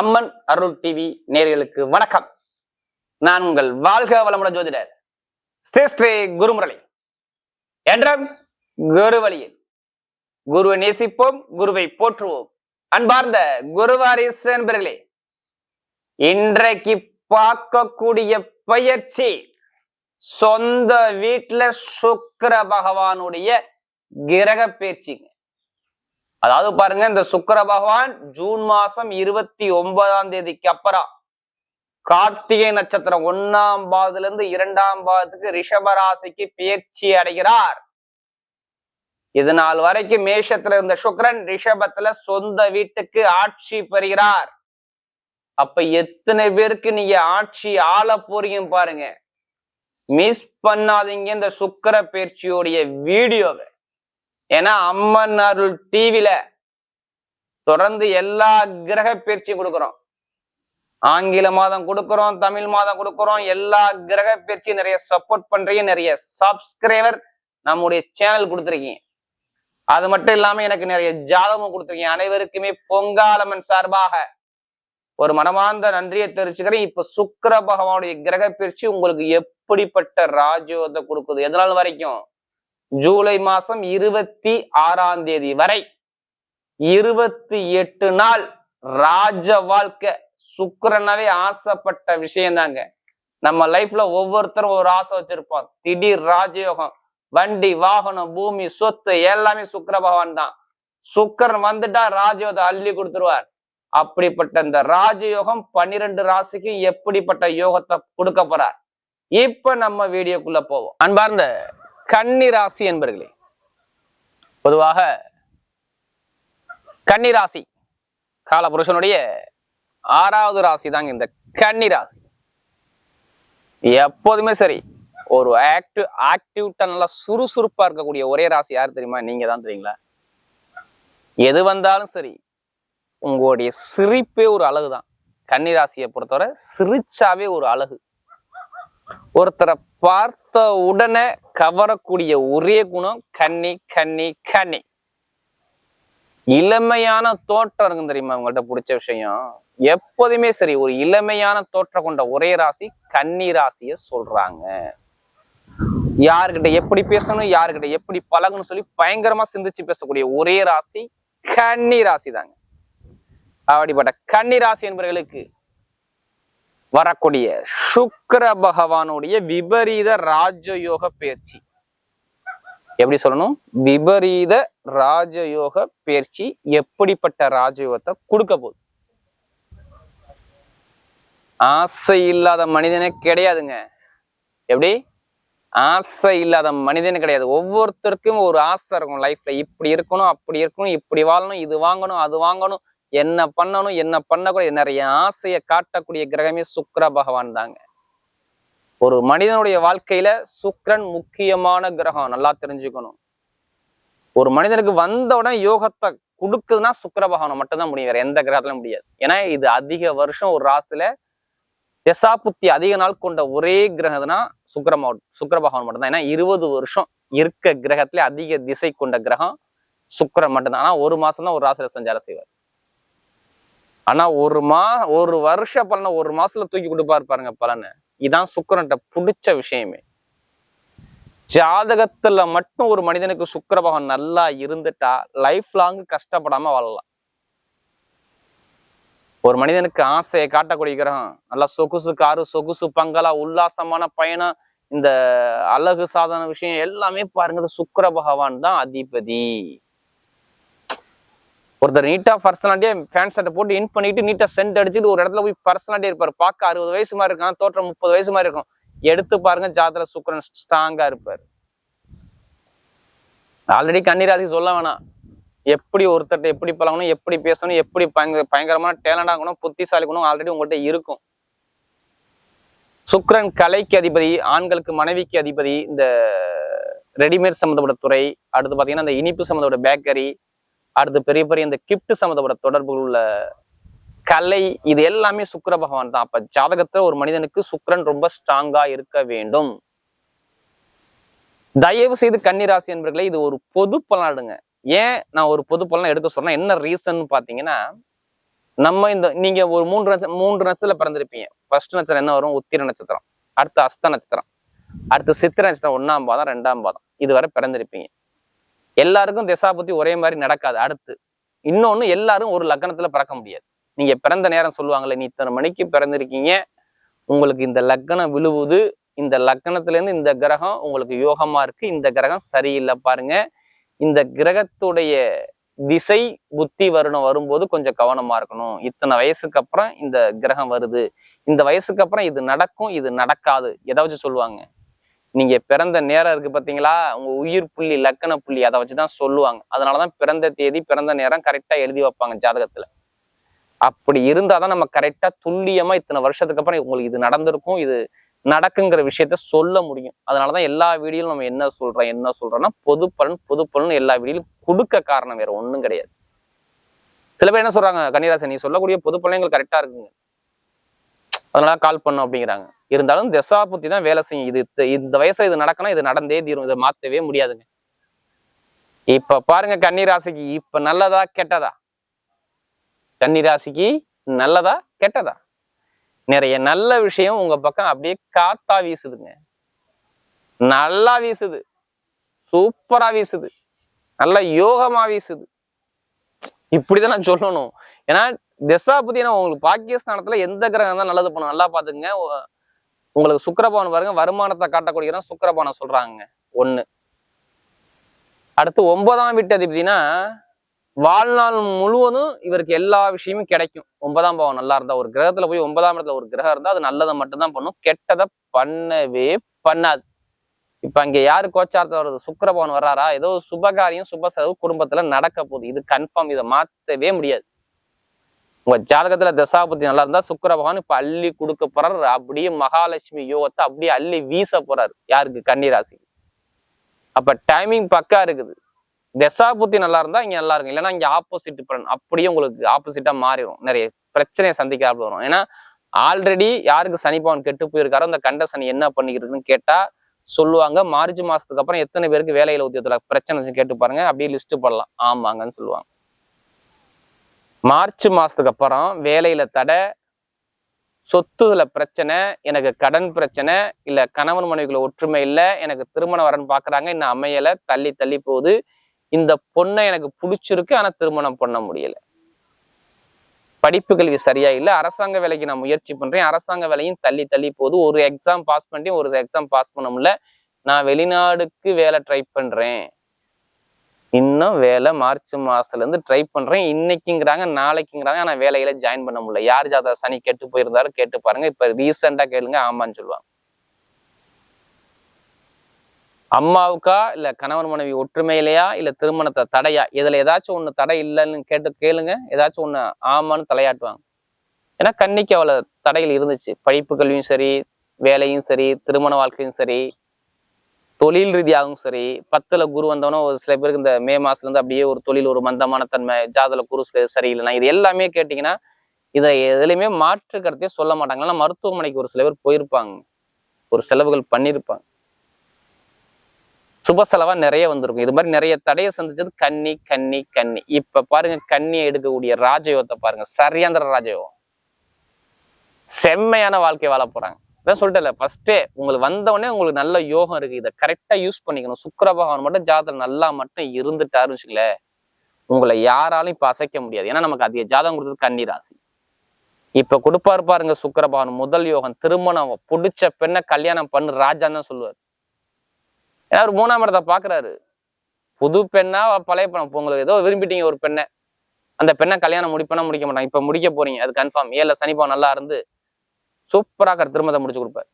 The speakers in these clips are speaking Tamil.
அம்மன் அருள் டிவி நேர்களுக்கு வணக்கம். நான் உங்கள் வாழ்க வளமுடன் ஜோதிடர் ஸ்ரீ ஸ்ரீ குருமுரளி. என்றும் குரு வழியில் குருவை நேசிப்போம் குருவை போற்றுவோம். அன்பார்ந்த குருவாரிஸ் என்பர்களே இன்றைக்கு பார்க்கக்கூடிய பயிற்சி சொந்த வீட்டுல சுக்கிர பகவானுடைய கிரக பயிற்சிங்க. அதாவது பாருங்க இந்த சுக்கர பகவான் ஜூன் மாசம் இருபத்தி ஒன்பதாம் தேதிக்கு அப்புறம் கார்த்திகை நட்சத்திரம் ஒன்னாம் பாதத்துல இருந்து இரண்டாம் பாதத்துக்கு ரிஷபராசிக்கு பயிற்சி அடைகிறார். இது நாள் வரைக்கும் மேஷத்துல இருந்த சுக்கரன் ரிஷபத்துல சொந்த வீட்டுக்கு ஆட்சி பெறுகிறார். அப்ப எத்தனை பேருக்கு நீங்க ஆட்சி ஆள போறீங்க பாருங்க. மிஸ் பண்ணாதீங்க இந்த சுக்கர பயிற்சியோடைய வீடியோவை. ஏன்னா அம்மன் அருள் தீவில தொடர்ந்து எல்லா கிரக பயிற்சியும் கொடுக்குறோம். ஆங்கில மாதம் கொடுக்குறோம் தமிழ் மாதம் கொடுக்குறோம் எல்லா கிரக பயிற்சியும் நிறைய சப்போர்ட் பண்றீங்க நிறைய சப்ஸ்கிரைபர் நம்முடைய சேனல் கொடுத்துருக்கீங்க. அது மட்டும் இல்லாம எனக்கு நிறைய ஜாதகமும் கொடுத்துருக்கீங்க. அனைவருக்குமே பொங்காலம்மன் சார்பாக ஒரு மனமார்ந்த நன்றியை தெரிவிச்சுக்கிறேன். இப்ப சுக்கர பகவானுடைய கிரக பயிற்சி உங்களுக்கு எப்படிப்பட்ட ராஜயோகத்தை கொடுக்குது? எதனால் வரைக்கும்? ஜூலை மாசம் இருபத்தி ஆறாம் தேதி வரை இருபத்தி எட்டு நாள் ராஜ வாழ்க்கை. சுக்கரனாவே ஆசைப்பட்ட விஷயம் தாங்க நம்ம லைஃப்ல ஒவ்வொருத்தரும் ஒரு ஆசை வச்சிருப்போம். திடீர் ராஜயோகம் வண்டி வாகனம் பூமி சொத்து எல்லாமே சுக்கர பகவான் தான். சுக்கரன் வந்துட்டா ராஜயோகத்தை அள்ளி கொடுத்துருவார். அப்படிப்பட்ட இந்த ராஜயோகம் பன்னிரெண்டு ராசிக்கு எப்படிப்பட்ட யோகத்தை கொடுக்க போறார்? இப்ப நம்ம வீடியோக்குள்ள போவோம். அன்பார்ந்த கன்னி ராசி என்பர்களே பொதுவாக கன்னி ராசி காலபுருஷனுடைய ஆறாவது ராசி தாங்க இந்த கன்னி ராசி எப்போதுமே சரி ஒரு ஆக்டிவ் ஆக்டிவிட்டா நல்லா சுறுசுறுப்பா இருக்கக்கூடிய ஒரே ராசி யார் தெரியுமா? நீங்க தான் தெரியுங்களா? எது வந்தாலும் சரி உங்களுடைய சிரிப்பே ஒரு அழகு தான் கன்னிராசியை பொறுத்தவரை சிரிச்சாவே ஒரு அழகு. ஒருத்தரை பார்த்த உடனே கவரக்கூடிய ஒரே குணம் கன்னி கன்னி கன்னி. இளமையான தோற்றம் இருக்கும் தெரியுமா உங்கள்ட்ட பிடிச்ச விஷயம்? எப்போதுமே சரி ஒரு இளமையான தோற்றம் கொண்ட ஒரே ராசி கன்னி ராசிய சொல்றாங்க. யாருக்கிட்ட எப்படி பேசணும் யாருக்கிட்ட எப்படி பழகணும் சொல்லி பயங்கரமா சிந்திச்சு பேசக்கூடிய ஒரே ராசி கன்னி ராசி தாங்க அப்படிப்பட்ட கன்னி ராசி என்பவர்களுக்கு வரக்கூடிய சுக்கர பகவானுடைய விபரீத ராஜயோக பயிற்சி எப்படி சொல்லணும்? விபரீத ராஜயோக பயிற்சி எப்படிப்பட்ட ராஜயோகத்தை கொடுக்க போகுது? ஆசை இல்லாத மனிதனே கிடையாதுங்க. எப்படி? ஆசை இல்லாத மனிதனே கிடையாது. ஒவ்வொருத்தருக்கும் ஒரு ஆசை இருக்கும். லைஃப்ல இப்படி இருக்கணும் அப்படி இருக்கணும் இப்படி வாழணும் இது வாங்கணும் அது வாங்கணும். என்ன பண்ணணும் என்ன பண்ணக்கூடாது நிறைய ஆசையை காட்டக்கூடிய கிரகமே சுக்கர பகவான் தாங்க. ஒரு மனிதனுடைய வாழ்க்கையில சுக்கிரன் முக்கியமான கிரகம் நல்லா தெரிஞ்சுக்கணும். ஒரு மனிதனுக்கு வந்த உடனே யோகத்தை கொடுக்குதுன்னா சுக்கர பகவானை மட்டும்தான் முடியும் வேற எந்த கிரகத்திலும் முடியாது. ஏன்னா இது அதிக வருஷம் ஒரு ராசில தசாபுத்தி அதிக நாள் கொண்ட ஒரே கிரகம்னா சுக்கர சுக்கர பகவான் மட்டும்தான். ஏன்னா இருபது வருஷம் இருக்க கிரகத்துல அதிக திசை கொண்ட கிரகம் சுக்கரன் மட்டும்தான். ஆனா ஒரு மாசம் தான் ஒரு ராசியில சஞ்சாரம் செய்வார். ஆனா ஒரு மா ஒரு வருஷ பலனை ஒரு மாசத்துல தூக்கி கொடுப்பாரு பாருங்க பலனை. இதான் சுக்கரன்ட்ட பிடிச்ச விஷயமே. ஜாதகத்துல மட்டும் ஒரு மனிதனுக்கு சுக்கிர பகவான் நல்லா இருந்துட்டா லைஃப் லாங் கஷ்டப்படாம வாழலாம். ஒரு மனிதனுக்கு ஆசையை காட்டக்கூடிய கிரகம் நல்லா சொகுசு காரு சொகுசு பங்களா உல்லாசமான பயணம் இந்த அழகு சாதன விஷயம் எல்லாமே பாருங்க சுக்கர பகவான் தான் அதிபதி. ஒருத்தர் நீட்டா பர்சனாலிட்டியே ஃபேன் சட்டை போட்டு இன் பண்ணிட்டு நீட்டா சென்ட் அடிச்சுட்டு ஒரு இடத்துல போய் பர்சனாலிட்டி இருப்பாரு. பார்க்க அறுபது வயசு மாதிரி இருக்கான் தோற்றம் முப்பது வயசு மாதிரி இருக்கும். எடுத்து பாருங்க ஜாதல சுக்கரன் ஸ்ட்ராங்கா இருப்பாரு. ஆல்ரெடி கன்னிராசி சொல்ல வேணாம். எப்படி ஒருத்தர்ட்ட எப்படி பழகணும் எப்படி பேசணும் எப்படி பயங்கர பயங்கரமான டேலண்டாக இருக்கணும் புத்திசாலி குணம் ஆல்ரெடி உங்கள்கிட்ட இருக்கும். சுக்ரன் கலைக்கு அதிபதி ஆண்களுக்கு மனைவிக்கு அதிபதி இந்த ரெடிமேட் சம்மந்தப்பட்ட துறை அடுத்து பார்த்தீங்கன்னா இந்த இனிப்பு சம்மந்தப்பட்ட பேக்கரி அடுத்து பெரிய பெரிய இந்த கிப்ட் சம்மந்தப்பட்ட தொடர்புகள் உள்ள கலை இது எல்லாமே சுக்கர பகவான் தான். அப்ப ஜாதகத்துல ஒரு மனிதனுக்கு சுக்கரன் ரொம்ப ஸ்ட்ராங்கா இருக்க வேண்டும். தயவு செய்து கன்னிராசி என்பர்களே இது ஒரு பொது பலனாடுங்க ஏன் நான் ஒரு பொது பலனை எடுக்க சொன்னா என்ன ரீசன் பாத்தீங்கன்னா நம்ம இந்த நீங்க ஒரு மூன்று நட்சத்திரம் மூன்று நட்சத்திரத்துல பிறந்திருப்பீங்க. ஃபர்ஸ்ட் நட்சத்திரம் என்ன வரும்? உத்திர நட்சத்திரம். அடுத்து அஸ்த நட்சத்திரம். அடுத்து சித்திர நட்சத்திரம் ஒன்னாம் பாதம் ரெண்டாம் பாதம். இதுவரை பிறந்திருப்பீங்க. எல்லாருக்கும் திசாபுத்தி ஒரே மாதிரி நடக்காது. அடுத்து இன்னொன்னு எல்லாரும் ஒரு லக்கணத்துல பிறக்க முடியாது. நீங்க பிறந்த நேரம் சொல்லுவாங்களே நீ இத்தனை மணிக்கு பிறந்திருக்கீங்க? உங்களுக்கு இந்த லக்னம் விழுவுது. இந்த லக்னத்துல இருந்து இந்த கிரகம் உங்களுக்கு யோகமா இருக்கு. இந்த கிரகம் சரியில்லை பாருங்க. இந்த கிரகத்துடைய திசை புத்தி வருணம் வரும்போது கொஞ்சம் கவனமா இருக்கணும். இத்தனை வயசுக்கு அப்புறம் இந்த கிரகம் வருது. இந்த வயசுக்கு அப்புறம் இது நடக்கும் இது நடக்காது. ஏதாச்சும் சொல்லுவாங்க. நீங்க பிறந்த நேரம் இருக்கு பாத்தீங்களா? உங்க உயிர் புள்ளி லக்கண புள்ளி அதை வச்சுதான் சொல்லுவாங்க. அதனாலதான் பிறந்த தேதி பிறந்த நேரம் கரெக்டா எழுதி வைப்பாங்க ஜாதகத்துல. அப்படி இருந்தாதான் நம்ம கரெக்டா துல்லியமா இத்தனை வருஷத்துக்கு அப்புறம் உங்களுக்கு இது நடந்திருக்கும் இது நடக்குங்கிற விஷயத்த சொல்ல முடியும். அதனாலதான் எல்லா வீடியோலும் நம்ம என்ன சொல்றோம் என்ன சொல்றோம்னா பொது பலன் பொது பலன் எல்லா வீடியோலும் கொடுக்க காரணம் வேற ஒண்ணும் கிடையாது. சில பேர் என்ன சொல்றாங்க கன்னிராசி நீ சொல்லக்கூடிய பொது பலன்கள் கரெக்டா இருக்குங்க. அதனால கால் பண்ணும் அப்படிங்கிறாங்க. இருந்தாலும் திசா புத்தி தான் வேலை செய்யும். இது இந்த வயசுல இது நடக்கணும் இது நடந்தே தீரும். இதை மாத்தவே முடியாதுங்க. இப்ப பாருங்க கன்னிராசிக்கு இப்ப நல்லதா கெட்டதா? கன்னிராசிக்கு நல்லதா கெட்டதா? நிறைய நல்ல விஷயம் உங்க பக்கம் அப்படியே காத்தா வீசுதுங்க. நல்லா வீசுது. சூப்பரா வீசுது. நல்ல யோகமா வீசுது. இப்படிதான் நான் சொல்லணும். ஏன்னா திசா ஏன்னா உங்களுக்கு பாகிஸ்தானத்துல எந்த கிரகம் தான் நல்லது பண்ணும். நல்லா பாத்துங்க உங்களுக்கு சுக்கிரபவன் பாருங்க வருமானத்தை காட்டக்கூடிய இடம் சொல்றாங்க ஒண்ணு. அடுத்து ஒன்பதாம் வீட்டு அதிபதினா வாழ்நாள் முழுவதும் இவருக்கு எல்லா விஷயமும் கிடைக்கும். ஒன்பதாம் பாவம் நல்லா இருந்தா ஒரு கிரகத்துல போய் ஒன்பதாம் இடத்துல ஒரு கிரகம் இருந்தா அது நல்லதை மட்டும்தான் பண்ணும். கெட்டதை பண்ணவே பண்ணாது. இப்ப அங்க யாரு கோச்சாரத்தை வருது? சுக்கிரபவன் வர்றாரா? ஏதோ சுபகாரியம் சுப செலவு குடும்பத்துல நடக்க போகுது. இது கன்ஃபார்ம் இதை மாத்தவே முடியாது. உங்க ஜாதகத்துல தசாபதி நல்லா இருந்தா சுக்கர பகவான் இப்ப அள்ளி கொடுக்க போறாரு. அப்படியே மகாலட்சுமி யோகத்தை அப்படியே அள்ளி வீச போறாரு. யாருக்கு? கன்னிராசிக்கு. அப்ப டைமிங் பக்கா இருக்குது. தசாபுத்தி நல்லா இருந்தா இங்க நல்லா இருக்கும். இல்லைன்னா இங்க ஆப்போசிட் பலன். அப்படியே உங்களுக்கு ஆப்போசிட்டா மாறிடும் நிறைய பிரச்சனையை சந்திக்காமல் வரும். ஏன்னா ஆல்ரெடி யாருக்கு சனி பவன் கெட்டு போயிருக்காரோ அந்த கண்ட சனி என்ன பண்ணிக்கிறதுன்னு கேட்டா சொல்லுவாங்க. மார்ச் மாசத்துக்கு அப்புறம் எத்தனை பேருக்கு வேலையில உத்தியத்துல பிரச்சனை கேட்டு பாருங்க. அப்படியே லிஸ்ட் பண்ணலாம் ஆமாங்கன்னு சொல்லுவாங்க. மார்ச் மாதத்துக்கு அப்புறம் வேலையில் தடை சொத்துல பிரச்சனை எனக்கு கடன் பிரச்சனை இல்லை கணவன் மனைவிக்குள்ள ஒற்றுமை இல்லை எனக்கு திருமணம் வரன் பார்க்குறாங்க இன்னும் அமையலை தள்ளி தள்ளி போகுது. இந்த பொண்ணை எனக்கு பிடிச்சிருக்கு ஆனால் திருமணம் பண்ண முடியலை. படிப்பு கல்வி சரியா இல்லை அரசாங்க வேலைக்கு நான் முயற்சி பண்றேன் அரசாங்க வேலையும் தள்ளி தள்ளி போகுது. ஒரு எக்ஸாம் பாஸ் பண்ணி ஒரு எக்ஸாம் பாஸ் பண்ண முடியல. நான் வெளிநாடுக்கு வேலை ட்ரை பண்றேன். இன்னும் வேலை மார்ச் மாசத்துல இருந்து ட்ரை பண்ணுறேன் இன்னைக்குங்கிறாங்க நாளைக்குங்கிறாங்க. ஆனால் வேலையில ஜாயின் பண்ண முடியல. யார் ஜாதக சனி கெட்டு போயிருந்தாலும் கேட்டு பாருங்க. இப்போ ரீசெண்டாக கேளுங்க ஆமான்னு சொல்லுவாங்க. அம்மாவுக்கா இல்ல கணவன் மனைவி ஒற்றுமையிலையா இல்ல திருமணத்தை தடையா? இதுல ஏதாச்சும் ஒண்ணு தடை இல்லைன்னு கேட்டு கேளுங்க. ஏதாச்சும் ஒண்ணு ஆமான்னு தலையாட்டுவாங்க. ஏன்னா கன்னிக்கு அவளை தடையில் இருந்துச்சு. படிப்பு கல்வியும் சரி வேலையும் சரி திருமண வாழ்க்கையும் சரி. தொழில் ரீதியாகவும் சரி பத்துல குரு வந்தவனோ ஒரு சில பேருக்கு இந்த மே மாசத்துல இருந்து அப்படியே ஒரு தொழில் ஒரு மந்தமான தன்மை ஜாதல குரு சரியில்லைனா இது எல்லாமே கேட்டீங்கன்னா இதை எதுலையுமே மாற்று கருத்தையே சொல்ல மாட்டாங்க. ஆனா மருத்துவமனைக்கு ஒரு சில பேர் போயிருப்பாங்க. ஒரு செலவுகள் பண்ணியிருப்பாங்க சுப செலவா நிறைய வந்திருக்கும். இது மாதிரி நிறைய தடையை சந்திச்சது கன்னி கன்னி கன்னி. இப்ப பாருங்க கன்னியை எடுக்கக்கூடிய ராஜயோகத்தை பாருங்க. சரியாந்திர ராஜயோகம். செம்மையான வாழ்க்கை வாழ போறாங்க. அதான் சொல்லிட்டேன்ல ஃபர்ஸ்டே உங்களுக்கு வந்தவொடனே உங்களுக்கு நல்ல யோகம் இருக்கு. இதை கரெக்டா யூஸ் பண்ணிக்கணும். சுக்கர பகவான் மட்டும் ஜாதகம் நல்லா மட்டும் இருந்துட்டாருன்னு வச்சுக்கல உங்களை யாராலும் இப்ப அசைக்க முடியாது. ஏன்னா நமக்கு அதிக ஜாதகம் கொடுத்தது கன்னி ராசி இப்ப கொடுப்பாரு பாருங்க சுக்கர பகவான் முதல் யோகம் திருமணம் பிடிச்ச பெண்ணை கல்யாணம் பண்ணு ராஜான்னு தான் சொல்லுவார். ஏன்னா அவர் மூணாம் இடத்தை பாக்குறாரு. புது பெண்ணா பழைய பணம் உங்களுக்கு ஏதோ விரும்பிட்டீங்க ஒரு பெண்ணை. அந்த பெண்ணை கல்யாணம் முடிப்பேனா முடிக்க மாட்டாங்க. இப்ப முடிக்க போறீங்க. அது கன்ஃபார்ம் ஏல சனிப்பா நல்லா இருந்து சூப்பராக திருமணத்தை முடிச்சு கொடுப்பார்.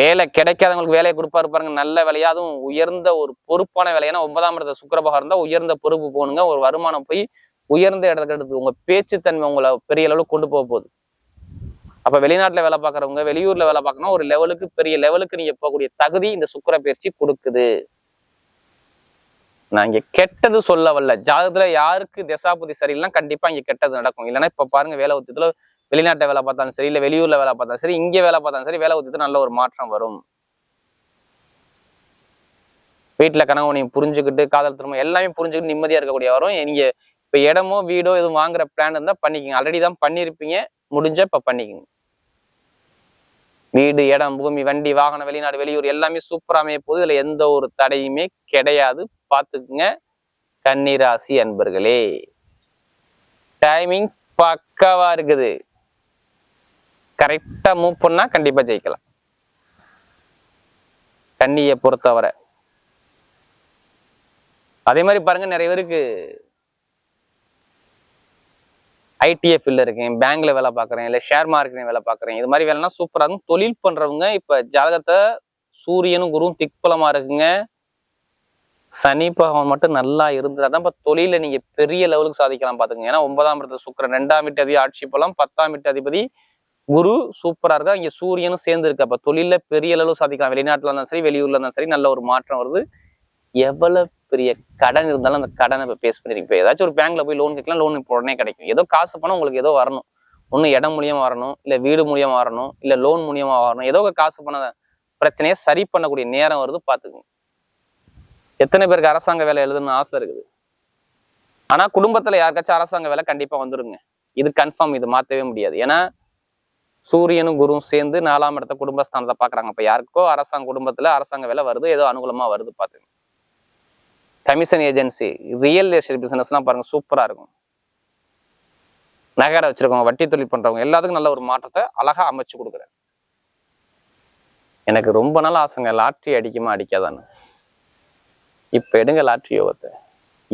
வேலை கிடைக்காதவங்களுக்கு வேலையை கொடுப்பாரு பாருங்க. நல்ல வேலையா அதுவும் உயர்ந்த ஒரு பொறுப்பான வேலை ஏன்னா ஒன்பதாம் இடத்த சுக்கரபகம் இருந்தா உயர்ந்த பொறுப்பு போகணுங்க. ஒரு வருமானம் போய் உயர்ந்த இடத்துக்கு எடுத்து உங்க பேச்சுத்தன்மை உங்களை பெரிய அளவுக்கு கொண்டு போக போகுது. அப்ப வெளிநாட்டுல வேலை பார்க்குறவங்க வெளியூர்ல வேலை பார்க்கணும் ஒரு லெவலுக்கு பெரிய லெவலுக்கு நீங்க போகக்கூடிய தகுதி இந்த சுக்கிர பயிற்சி கொடுக்குது. நான் இங்க கெட்டது சொல்ல வரல ஜாதகத்துல யாருக்கு திசாபுதி சரியில்லைன்னா கண்டிப்பா இங்க கெட்டது நடக்கும். இல்லைன்னா இப்ப பாருங்க வேலை உத்தியத்துல வெளிநாட்டுல வேலை பார்த்தாலும் சரி இல்லை வெளியூர்ல வேலை பார்த்தாலும் சரி இங்கே வேலை பார்த்தாலும் சரி வேலை உத்தியத்துல நல்ல ஒரு மாற்றம் வரும். வீட்டில் கணவனையும் புரிஞ்சுக்கிட்டு காதல் திரும்ப எல்லாமே புரிஞ்சுக்கிட்டு நிம்மதியாக இருக்கக்கூடிய வரும் நீங்கள் இப்போ இடமோ வீடோ எதுவும் வாங்குற பிளான் இருந்தா பண்ணிக்கிங்க. ஆல்ரெடி தான் பண்ணிருப்பீங்க. முடிஞ்ச இப்போ பண்ணிக்கிங்க. வீடு இடம் பூமி வண்டி வாகனம் வெளிநாடு வெளியூர் எல்லாமே சூப்பராக அமைய போகுது. இதில் எந்த ஒரு தடையுமே கிடையாது. பார்த்துக்குங்க. கன்னிராசி அன்பர்களே. டைமிங் பக்காவா இருக்குது. கரெக்டா மூவ் பண்ணால் கண்டிப்பா ஜெயிக்கலாம். கண்ணியை பொறுத்தவரை. அதே மாதிரி பாருங்க நிறைய பேருக்கு ஐடிஎஃப் ஃபீல்ட்ல இருக்கேன் பேங்க்ல வேலை பார்க்குறேன் இல்லை ஷேர் மார்க்கெட்ல வேலை பார்க்குறேன். இது மாதிரி வேலைனா சூப்பராக இருக்கும். தொழில் பண்றவங்க இப்ப ஜாதகத்தை சூரியனும் குருவும் திக்பலமாக இருக்குங்க. சனி பகவான் மட்டும் நல்லா இருந்தா தான் இப்போ தொழில நீங்க பெரிய லெவலுக்கு சாதிக்கலாம் பாத்துங்க ஏன்னா ஒன்பதாம் இடத்துல சுக்கரன் ரெண்டாம் வீட்டு அதிபதி ஆட்சி பலம் பத்தாம் வீட்டு அதிபதி குரு சூப்பரா இருக்கா? இங்கே சூரியனும் சேர்ந்து இருக்கு. அப்போ தொழில பெரிய அளவு சாதிக்கலாம். வெளிநாட்டில் இருந்தாலும் சரி வெளியூர்ல இருந்தாலும் சரி நல்ல ஒரு மாற்றம் வருது. எவ்வளவு பெரிய கடன் இருந்தாலும் அந்த கடனை இப்போ பேஸ் பண்ணிருக்கு இப்போ ஏதாச்சும் ஒரு பேங்க்ல போய் லோன் கேட்கலாம் லோன் இப்போ உடனே கிடைக்கும். ஏதோ காசு பணம் உங்களுக்கு ஏதோ வரணும். ஒன்று இடம் மூலியமா வரணும் இல்ல வீடு மூலியமா வரணும் இல்லை லோன் மூலியமா வரணும். ஏதோ ஒரு காசு பண பிரச்சனையை சரி பண்ணக்கூடிய நேரம் வருது பார்த்துக்கோங்க. எத்தனை பேருக்கு அரசாங்க வேலை எழுதணும்னு ஆசை இருக்குது? ஆனா குடும்பத்துல யாருக்காச்சும் அரசாங்க வேலை கண்டிப்பா வந்துருங்க. இது கன்ஃபார்ம் இது மாத்தவே முடியாது. ஏன்னா சூரியனும் குருவும் சேர்ந்து நாலாம் இடத்த குடும்பஸ்தானத்தை பார்க்குறாங்க இப்போ யாருக்கோ அரசாங்க குடும்பத்தில் அரசாங்க வேலை வருது ஏதோ அனுகூலமாக வருது பார்த்துங்க கமிஷன் ஏஜென்சி ரியல் எஸ்டேட் பிஸ்னஸ்லாம் பாருங்கள் சூப்பராக இருக்கும். நகரை வச்சுருக்கவங்க வட்டி தொழில் பண்ணுறவங்க எல்லாத்துக்கும் நல்ல ஒரு மாற்றத்தை அழகாக அமைச்சு கொடுக்குறேன். எனக்கு ரொம்ப நாள் ஆசைங்க லாட்ரி அடிக்குமா அடிக்காதான்னு. இப்போ எடுங்க லாட்ரி யோகத்தை.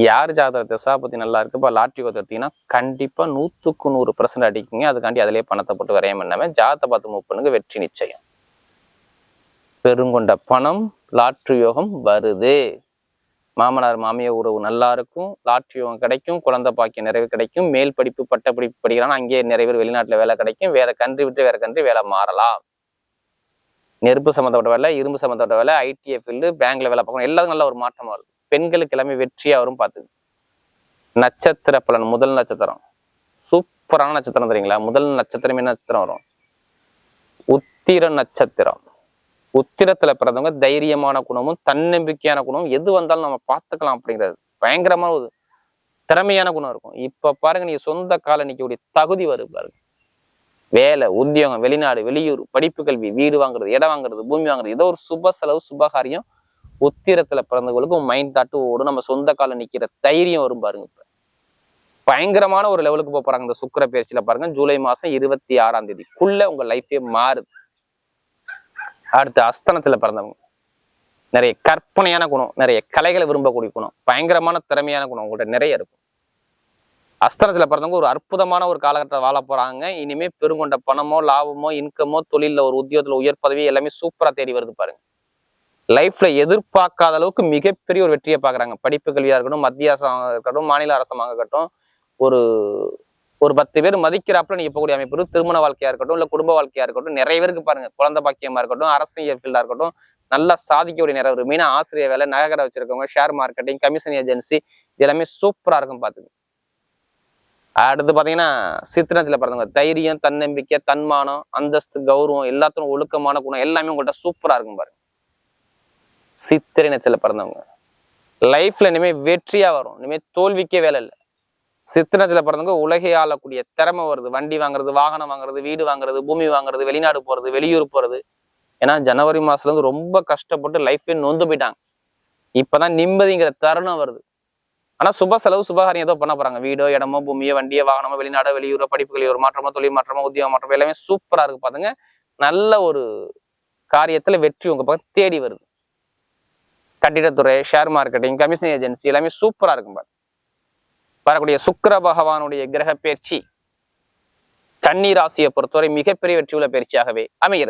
யார் ஜாதகத்தை திசா பற்றி நல்லா இருக்கு? இப்போ லாட்ரி யோகத்தை எடுத்தீங்கன்னா கண்டிப்பாக நூற்றுக்கு நூறு பர்சன்ட் அடிக்குங்க. அதுக்காண்டி அதிலே பணத்தை போட்டு வரையம் பண்ணாமல் ஜாதத்தை பார்த்து மூவ் பண்ணுங்க வெற்றி நிச்சயம். பெருங்கொண்ட பணம் லாட்ரி யோகம் வருது. மாமனார் மாமியார் உறவு நல்லா இருக்கும். லாட்ரி யோகம் கிடைக்கும். குழந்தை பாக்கிய நிறைவு கிடைக்கும். மேல் படிப்பு பட்ட படிப்பு படிக்கிறான்னா அங்கேயே நிறைய பேர் வெளிநாட்டுல வேலை கிடைக்கும். வேற கண்ட்ரி விட்டு வேற கண்ட்ரி வேலை மாறலாம். நெருப்பு சம்மந்தப்பட்ட வேலை இரும்பு சம்மந்தப்பட்ட வேலை ஐடிஎஃப் ஃபீல்டு பேங்க்ல வேலை பார்க்கணும். எல்லாத்துக்கும் நல்ல ஒரு மாற்றமாக இருக்கும் பெண்களுக்கு எல்லாமே வெற்றியா வரும் பார்த்துது. நட்சத்திர பலன் முதல் நட்சத்திரம். சூப்பரான நட்சத்திரம் தெரியுங்களா? முதல் நட்சத்திரம் என்ன நட்சத்திரம் வரும்? உத்திர நட்சத்திரம். உத்திரத்துல பிறந்தவங்க தைரியமான குணமும் தன்னம்பிக்கையான குணமும் எது வந்தாலும் நம்ம பார்த்துக்கலாம் அப்படிங்கிறது. பயங்கரமான ஒரு திறமையான குணம் இருக்கும். இப்ப பாருங்க நீங்க சொந்த கால நிற்கக்கூடிய தகுதி வரும் பாருங்க. வேலை உத்தியோகம் வெளிநாடு வெளியூர் படிப்பு கல்வி வீடு வாங்குறது இடம் வாங்குறது பூமி வாங்குறது ஏதோ ஒரு சுப செலவு சுபகாரியம் உத்திரத்துல பிறந்தவங்களுக்கு மைண்ட் தாட்டு ஓடும். நம்ம சொந்த கால நிக்கிற தைரியம் வரும் பாருங்க இப்ப. பயங்கரமான ஒரு லெவலுக்கு போக போறாங்க இந்த சுக்கிர பயிற்சியில பாருங்க. ஜூலை மாசம் இருபத்தி ஆறாம் தேதிக்குள்ள உங்க லைஃபே மாறுது. அடுத்து அஸ்தனத்துல பிறந்தவங்க. நிறைய கற்பனையான குணம் நிறைய கலைகளை விரும்பக்கூடிய குணம் பயங்கரமான திறமையான குணம் உங்கள்கிட்ட நிறைய இருக்கும். அஸ்தனத்துல பிறந்தவங்க ஒரு அற்புதமான ஒரு காலகட்டத்தை வாழ போறாங்க. இனிமே பெருங்கொண்ட பணமோ லாபமோ இன்கமோ தொழில ஒரு உத்தியோகத்துல உயர் பதவி எல்லாமே சூப்பரா தேடி வருது பாருங்க. லைஃப்ல எதிர்பார்க்காத அளவுக்கு மிகப்பெரிய ஒரு வெற்றியை பாக்குறாங்க படிப்பு கல்வியா இருக்கட்டும் மத்திய அரசாங்கம் இருக்கட்டும் மாநில அரசாங்கம் இருக்கட்டும் ஒரு ஒரு பத்து பேர் மதிக்கிறாப்புல நீங்க போகக்கூடிய அமைப்பு திருமண வாழ்க்கையா இருக்கட்டும் இல்ல குடும்ப வாழ்க்கையா இருக்கட்டும் நிறைய பேருக்கு பாருங்க. குழந்தை பாக்கியமா இருக்கட்டும் அரசியல் ஃபீல்டா இருக்கட்டும் நல்லா சாதிக்கக்கூடிய நிறைய ஒரு மெயினா ஆசிரியர் வேலை நகைக்கடை வச்சிருக்கவங்க ஷேர் மார்க்கெட்டிங் கமிஷன் ஏஜென்சி இது எல்லாமே சூப்பரா இருக்கும் பாத்துங்க அடுத்து பாத்தீங்கன்னா சித்திரத்துல பிறந்தவங்க தைரியம் தன்னம்பிக்கை தன்மானம் அந்தஸ்து கௌரவம் எல்லாத்துக்கும் ஒழுக்கமான குணம் எல்லாமே உங்கள்கிட்ட சூப்பரா இருக்கும் பாருங்க. சித்திரை நட்சத்திரத்தில் பிறந்தவங்க. லைஃப்ல இனிமே வெற்றியா வரும். இனிமே தோல்விக்கே வேலை இல்லை. சித்திரத்துல பிறந்தவங்க உலகை ஆளக்கூடிய திறமை வருது. வண்டி வாங்குறது வாகனம் வாங்குறது வீடு வாங்குறது பூமி வாங்குறது வெளிநாடு போறது வெளியூர் போறது. ஏன்னா ஜனவரி மாசத்துல இருந்து ரொம்ப கஷ்டப்பட்டு லைஃபே நொந்து போயிட்டாங்க. இப்பதான் நிம்மதிங்கிற தருணம் வருது. ஆனா சுப செலவு சுபகாரியம் ஏதோ பண்ண போறாங்க. வீடோ இடமோ பூமியோ வண்டியோ வாகனமோ வெளிநாடோ வெளியூரோ படிப்புகள் ஒரு மாற்றமோ தொழில் மாற்றமோ உத்தியோக மாற்றமோ எல்லாமே சூப்பரா இருக்கு. பார்த்துங்க நல்ல ஒரு காரியத்துல வெற்றி உங்க பக்கம் தேடி வருது. கட்டிடத்துறை ஷேர் மார்க்கெட்டிங் கமிஷன் ஏஜென்சி எல்லாமே சூப்பராக இருக்கும் பாரு. வரக்கூடிய சுக்கிர பகவானுடைய கிரக பயிற்சி கன்னி ராசியை பொறுத்தவரை மிகப்பெரிய வெற்றியுள்ள பயிற்சியாகவே அமைகிறது.